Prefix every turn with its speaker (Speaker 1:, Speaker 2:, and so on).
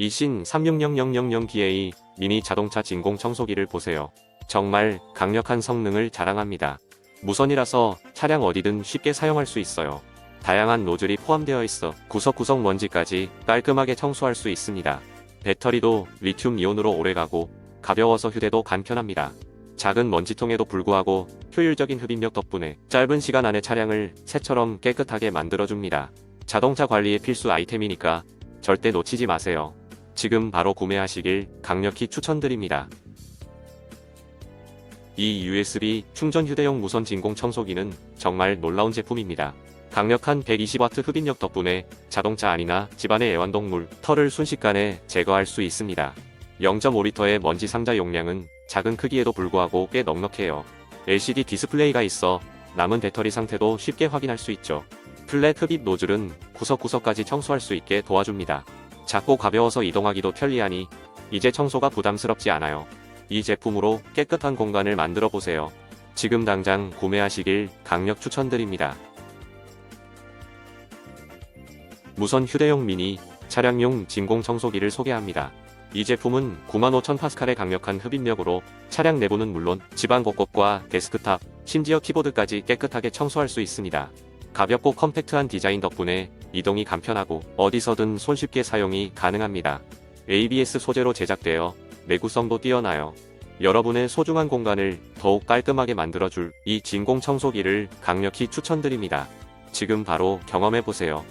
Speaker 1: 이신 360000DA 미니 자동차 진공 청소기를 보세요. 정말 강력한 성능을 자랑합니다. 무선이라서 차량 어디든 쉽게 사용할 수 있어요. 다양한 노즐이 포함되어 있어 구석구석 먼지까지 깔끔하게 청소할 수 있습니다. 배터리도 리튬 이온으로 오래가고 가벼워서 휴대도 간편합니다. 작은 먼지통에도 불구하고 효율적인 흡입력 덕분에 짧은 시간 안에 차량을 새처럼 깨끗하게 만들어줍니다. 자동차 관리의 필수 아이템이니까 절대 놓치지 마세요. 지금 바로 구매하시길 강력히 추천드립니다. 이 USB 충전 휴대용 무선 진공 청소기는 정말 놀라운 제품입니다. 강력한 120W 흡입력 덕분에 자동차 안이나 집안의 애완동물, 털을 순식간에 제거할 수 있습니다. 0.5리터의 먼지 상자 용량은 작은 크기에도 불구하고 꽤 넉넉해요. LCD 디스플레이가 있어 남은 배터리 상태도 쉽게 확인할 수 있죠. 플랫 흡입 노즐은 구석구석까지 청소할 수 있게 도와줍니다. 작고 가벼워서 이동하기도 편리하니 이제 청소가 부담스럽지 않아요. 이 제품으로 깨끗한 공간을 만들어 보세요. 지금 당장 구매하시길 강력 추천드립니다. 무선 휴대용 미니 차량용 진공 청소기를 소개합니다. 이 제품은 95,000 파스칼의 강력한 흡입력으로 차량 내부는 물론 집안 곳곳과 데스크탑, 심지어 키보드까지 깨끗하게 청소할 수 있습니다. 가볍고 컴팩트한 디자인 덕분에 이동이 간편하고 어디서든 손쉽게 사용이 가능합니다. ABS 소재로 제작되어 내구성도 뛰어나요. 여러분의 소중한 공간을 더욱 깔끔하게 만들어줄 이 진공 청소기를 강력히 추천드립니다. 지금 바로 경험해보세요.